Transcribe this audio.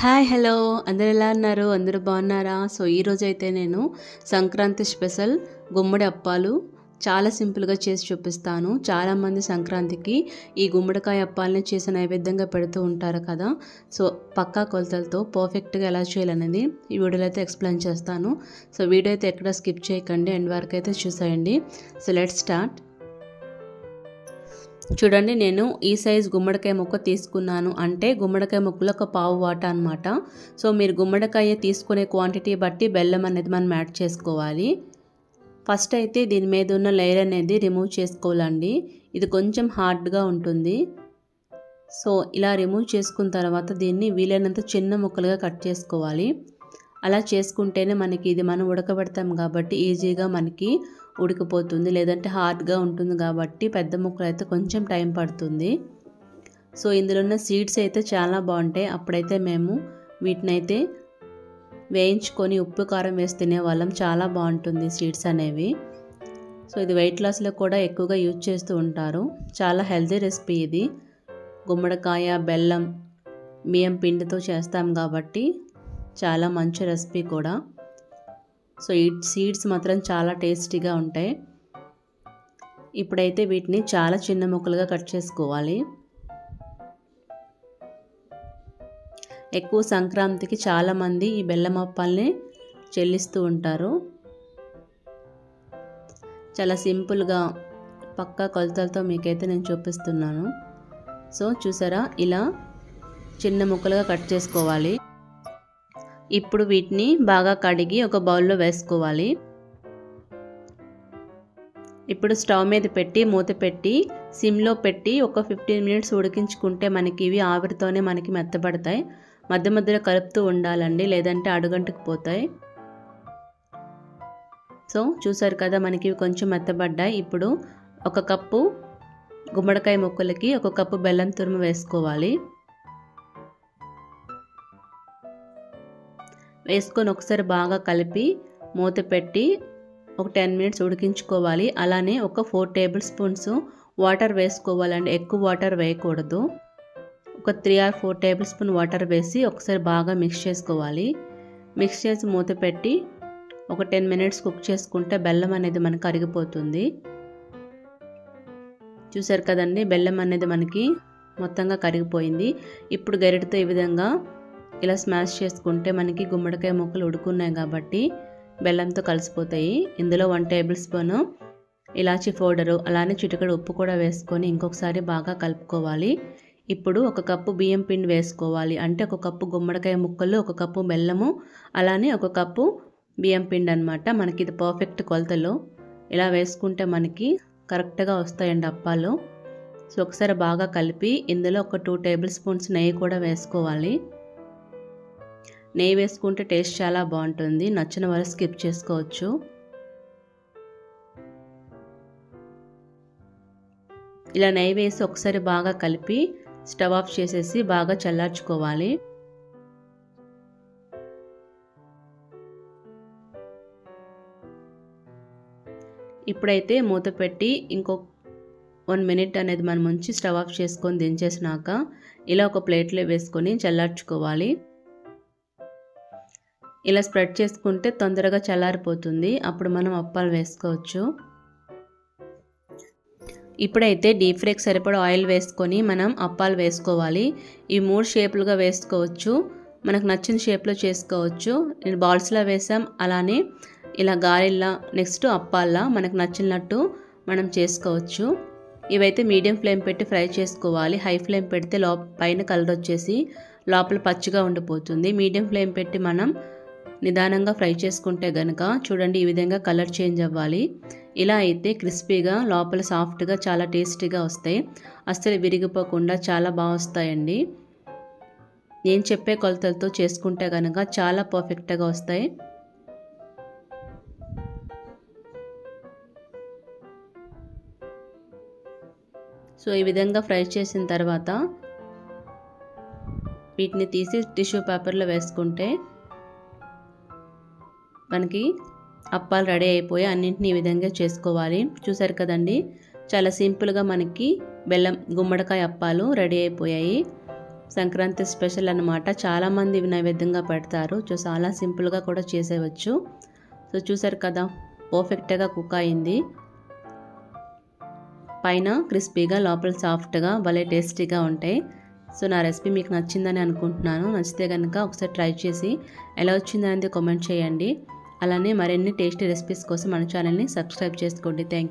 Hi hello. అందరు ఎలా ఉన్నారు? అందరూ బాగున్నారా? సో ఈరోజు అయితే నేను సంక్రాంతి స్పెషల్ గుమ్మడి అప్పాలు చాలా సింపుల్గా చేసి చూపిస్తాను. చాలామంది సంక్రాంతికి ఈ గుమ్మడికాయ అప్పాలని చేసి నైవేద్యంగా పెడుతూ ఉంటారు కదా. సో పక్కా కొలతలతో పర్ఫెక్ట్గా ఎలా చేయాలనేది ఈ వీడియోలో అయితే ఎక్స్ప్లెయిన్ చేస్తాను. సో వీడియో అయితే ఎక్కడ స్కిప్ చేయకండి ఎండ్ వరకు అయితే చూసేయండి. So let start. చూడండి నేను ఈ సైజ్ గుమ్మడికాయ ముక్క తీసుకున్నాను. అంటే గుమ్మడికాయ ముక్కలు ఒక పావు వాట అనమాట సో మీరు గుమ్మడికాయ తీసుకునే క్వాంటిటీ బట్టి బెల్లం అనేది మనం యాడ్ చేసుకోవాలి. ఫస్ట్ అయితే దీని మీద ఉన్న లేయర్ అనేది రిమూవ్ చేసుకోవాలండి. ఇది కొంచెం హార్డ్గా ఉంటుంది. సో ఇలా రిమూవ్ చేసుకున్న తర్వాత దీన్ని వీలైనంత చిన్న ముక్కలుగా కట్ చేసుకోవాలి. అలా చేసుకుంటేనే మనకి ఇది మనం ఉడకబెడతాం కాబట్టి ఈజీగా మనకి ఉడికిపోతుంది. లేదంటే హార్డ్గా ఉంటుంది కాబట్టి పెద్ద ముక్కలు అయితే కొంచెం టైం పడుతుంది. సో ఇందులో ఉన్న సీడ్స్ అయితే చాలా బాగుంటాయి. అప్పుడైతే మేము వీటినైతే వేయించుకొని ఉప్పు కారం వేసి తినేవాళ్ళం. చాలా బాగుంటుంది సీడ్స్ అనేవి. సో ఇది వెయిట్ లాస్లో కూడా ఎక్కువగా యూజ్ చేస్తూ ఉంటారు. చాలా హెల్తీ రెసిపీ ఇది. గుమ్మడికాయ బెల్లం బియ్యం పిండితో చేస్తాం కాబట్టి చాలా మంచి రెసిపీ కూడా. సో ఈ సీడ్స్ మాత్రం చాలా టేస్టీగా ఉంటాయి. ఇప్పుడైతే వీటిని చాలా చిన్న ముక్కలుగా కట్ చేసుకోవాలి. ఎక్కువ సంక్రాంతికి చాలామంది ఈ బెల్లం అప్పాలని చెల్లిస్తూ ఉంటారు. చాలా సింపుల్గా పక్కా కొలతలతో మీకైతే నేను చూపిస్తున్నాను. సో చూసారా? ఇలా చిన్న ముక్కలుగా కట్ చేసుకోవాలి. ఇప్పుడు వీటిని బాగా కడిగి ఒక బౌల్లో వేసుకోవాలి. ఇప్పుడు స్టవ్ మీద పెట్టి మూత పెట్టి సిమ్లో పెట్టి ఒక ఫిఫ్టీన్ మినిట్స్ ఉడికించుకుంటే మనకి ఇవి ఆవిరితోనే మనకి మెత్తబడతాయి. మధ్య మధ్యలో కలుపుతూ ఉండాలండి లేదంటే అడుగంటుకు పోతాయి. సో చూసారు కదా మనకి ఇవి కొంచెం మెత్తబడ్డాయి. ఇప్పుడు ఒక కప్పు గుమ్మడికాయ ముక్కలకి ఒక కప్పు బెల్లం తురుము వేసుకోవాలి. వేసుకొని ఒకసారి బాగా కలిపి మూత పెట్టి ఒక టెన్ మినిట్స్ ఉడికించుకోవాలి. అలానే ఒక ఫోర్ టేబుల్ స్పూన్స్ వాటర్ వేసుకోవాలండి. ఎక్కువ వాటర్ వేయకూడదు. ఒక three or four tablespoon water వేసి ఒకసారి బాగా మిక్స్ చేసుకోవాలి. మిక్స్ చేసి మూత పెట్టి ఒక టెన్ మినిట్స్ కుక్ చేసుకుంటే బెల్లం అనేది మనకు కరిగిపోతుంది. చూసారు కదండి? బెల్లం అనేది మనకి మొత్తంగా కరిగిపోయింది. ఇప్పుడు గరిటతో ఈ విధంగా ఇలా స్మాష్ చేసుకుంటే మనకి గుమ్మడికాయ ముక్కలు ఉడుకున్నాయి కాబట్టి బెల్లంతో కలిసిపోతాయి. ఇందులో వన్ టేబుల్ స్పూన్ ఇలాచి పౌడరు అలానే చిటికడు ఉప్పు కూడా వేసుకొని ఇంకొకసారి బాగా కలుపుకోవాలి. ఇప్పుడు ఒక కప్పు బియ్యం పిండి వేసుకోవాలి. అంటే ఒక కప్పు గుమ్మడికాయ ముక్కలు ఒక కప్పు బెల్లము అలానే ఒక కప్పు బియ్యం పిండి అనమాట మనకి ఇది పర్ఫెక్ట్ కొలతలో. ఇలా వేసుకుంటే మనకి కరెక్ట్గా వస్తాయండి అప్పాలు సో ఒకసారి బాగా కలిపి ఇందులో ఒక టూ టేబుల్ స్పూన్స్ నెయ్యి కూడా వేసుకోవాలి. నెయ్యి వేసుకుంటే టేస్ట్ చాలా బాగుంటుంది. నచ్చిన వారు స్కిప్ చేసుకోవచ్చు. ఇలా నెయ్యి వేసి ఒకసారి బాగా కలిపి స్టవ్ ఆఫ్ చేసేసి బాగా చల్లార్చుకోవాలి. ఇప్పుడైతే మూత పెట్టి ఇంకో వన్ మినిట్ అనేది మనం ఉంచి స్టవ్ ఆఫ్ చేసుకొని దించేసినాక ఇలా ఒక ప్లేట్లో వేసుకొని చల్లార్చుకోవాలి. ఇలా స్ప్రెడ్ చేసుకుంటే తొందరగా చల్లారిపోతుంది. అప్పుడు మనం అప్పాలు వేసుకోవచ్చు. ఇప్పుడైతే డీప్ ఫ్రైకి సరిపడా ఆయిల్ వేసుకొని మనం అప్పాలు వేసుకోవాలి. ఈ మూడు షేపులుగా వేసుకోవచ్చు. మనకు నచ్చిన షేప్లో చేసుకోవచ్చు. నేను బాల్స్లా వేసాం అలానే ఇలా గారెల్లా నెక్స్ట్ అప్పాల్లా మనకు నచ్చినట్టు మనం చేసుకోవచ్చు. ఇవైతే మీడియం ఫ్లేమ్ పెట్టి ఫ్రై చేసుకోవాలి. హై ఫ్లేమ్ పెడితే లో పైన కలర్ వచ్చేసి లోపల పచ్చిగా ఉండిపోతుంది. మీడియం ఫ్లేమ్ పెట్టి మనం నిదానంగా ఫ్రై చేసుకుంటే గనక చూడండి ఈ విధంగా కలర్ చేంజ్ అవ్వాలి. ఇలా అయితే క్రిస్పీగా లోపల సాఫ్ట్గా చాలా టేస్టీగా వస్తాయి. అస్సలు విరిగిపోకుండా చాలా బాగా వస్తాయండి. నేను చెప్పే కొలతలతో చేసుకుంటే కనుక చాలా పర్ఫెక్ట్గా వస్తాయి. సో ఈ విధంగా ఫ్రై చేసిన తర్వాత వీటిని తీసి టిష్యూ పేపర్లో వేసుకుంటే మనకి అప్పాలు రెడీ అయిపోయి అన్నింటినీ ఈ విధంగా చేసుకోవాలి. చూసారు కదండి? చాలా సింపుల్గా మనకి బెల్లం గుమ్మడికాయ అప్పాలు రెడీ అయిపోయాయి. సంక్రాంతి స్పెషల్ అనమాట చాలామంది ఇవి నైవేద్యంగా పెడతారు. సో చాలా సింపుల్గా కూడా చేసేవచ్చు సో చూసారు కదా? పర్ఫెక్ట్గా కుక్ అయింది. పైన క్రిస్పీగా లోపల సాఫ్ట్గా భలే టేస్టీగా ఉంటాయి. సో నా రెసిపీ మీకు నచ్చిందని అనుకుంటున్నాను. నచ్చితే కనుక ఒకసారి ట్రై చేసి ఎలా వచ్చిందనేది కామెంట్ చేయండి. అలానే మరిన్ని టేస్టీ రెసిపీస్ కోసం మన ఛానల్ని సబ్స్క్రైబ్ చేసుకోండి. థ్యాంక్